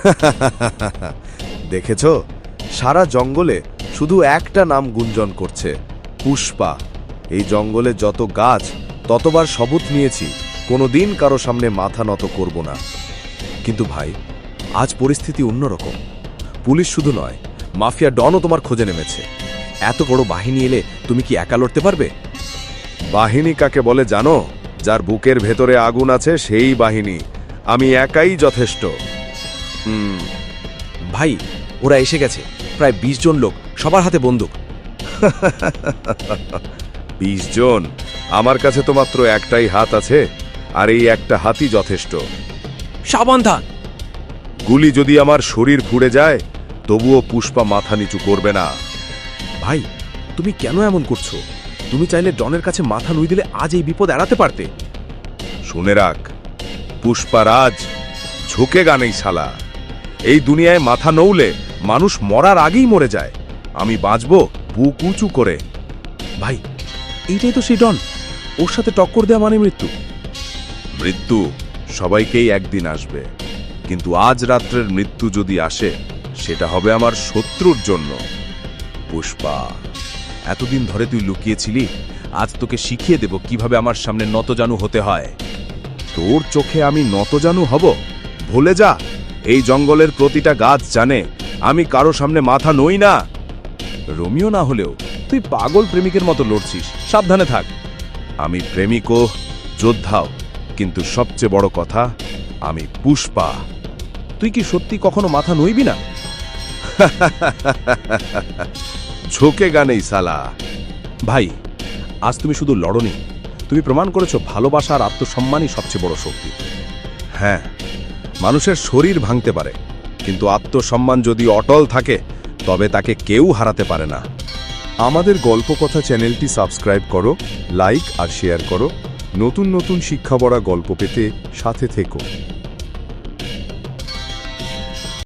দেখেছ? সারা জঙ্গলে শুধু একটা নাম গুঞ্জন করছে, পুষ্পা। এই জঙ্গলে যত গাছ, ততবার শপথ নিয়েছি, কোনোদিন কারও সামনে মাথা নত করব না। কিন্তু ভাই, আজ পরিস্থিতি অন্যরকম। পুলিশ শুধু নয়, মাফিয়া ডনও তোমার খোঁজে নেমেছে। এত বড় বাহিনী এলে তুমি কি একা লড়তে পারবে? বাহিনী কাকে বলে জানো? যার বুকের ভেতরে আগুন আছে সেই বাহিনী। আমি একাই যথেষ্ট। ভাই ওরা এসে গেছে। প্রায় ২০ জন লোক সবার হাতে বন্দুক। বিশ জন? আমার কাছে তো মাত্র একটাই হাত আছে আর এই একটা হাতই যথেষ্ট। সাবধান! গুলি যদি আমার শরীর ফুড়ে যায় তবুও পুষ্পা মাথা নিচু করবে না। ভাই তুমি কেন এমন করছ? তুমি চাইলে ডনের কাছে মাথা নুই দিলে আজ এই বিপদ এড়াতে পারতে। শুনে রাখ পুষ্পা রাজ ঝুঁকে গানেই শালা। এই দুনিয়ায় মাথা নৌলে মানুষ মরার আগেই মরে যায়। আমি বাঁচব বুক উঁচু করে। ভাই, এইটাই তো সেই ডন ওর সাথে টক্কর দেওয়া মানে মৃত্যু। মৃত্যু সবাইকেই একদিন আসবে। কিন্তু আজ রাত্রের মৃত্যু যদি আসে, সেটা হবে আমার শত্রুর জন্য। পুষ্পা, এতদিন ধরে তুই লুকিয়েছিলি? আজ তোকে শিখিয়ে দেব কীভাবে আমার সামনে নতজানু হতে হয়। তোর চোখে আমি নতজানু হব। ভুলে যা। এই জঙ্গলের প্রতিটা গাছ জানে, আমি কারও সামনে মাথা নই না। রোমিও না হলেও, তুই পাগল প্রেমিকের মতো লড়ছিস, সাবধানে থাক। আমি প্রেমিকও, যোদ্ধাও, কিন্তু সবচেয়ে বড় কথা, আমি পুষ্পা। তুই কি সত্যি কখনো মাথা নইবি না? ঝোঁকে গানেই সালা। ভাই, আজ তুমি শুধু লড়নি, তুমি প্রমাণ করেছ ভালোবাসা আর আত্মসম্মানই সবচেয়ে বড় শক্তি। হ্যাঁ মানুষের শরীর ভাঙতে পারে। কিন্তু আত্মসম্মান যদি অটল থাকে, তবে তাকে কেউ হারাতে পারে না। আমাদের গল্পকথা চ্যানেলটি সাবস্ক্রাইব করো, লাইক আর শেয়ার করো। নতুন নতুন শিক্ষা বড়া গল্প পেতে সাথে থেকো।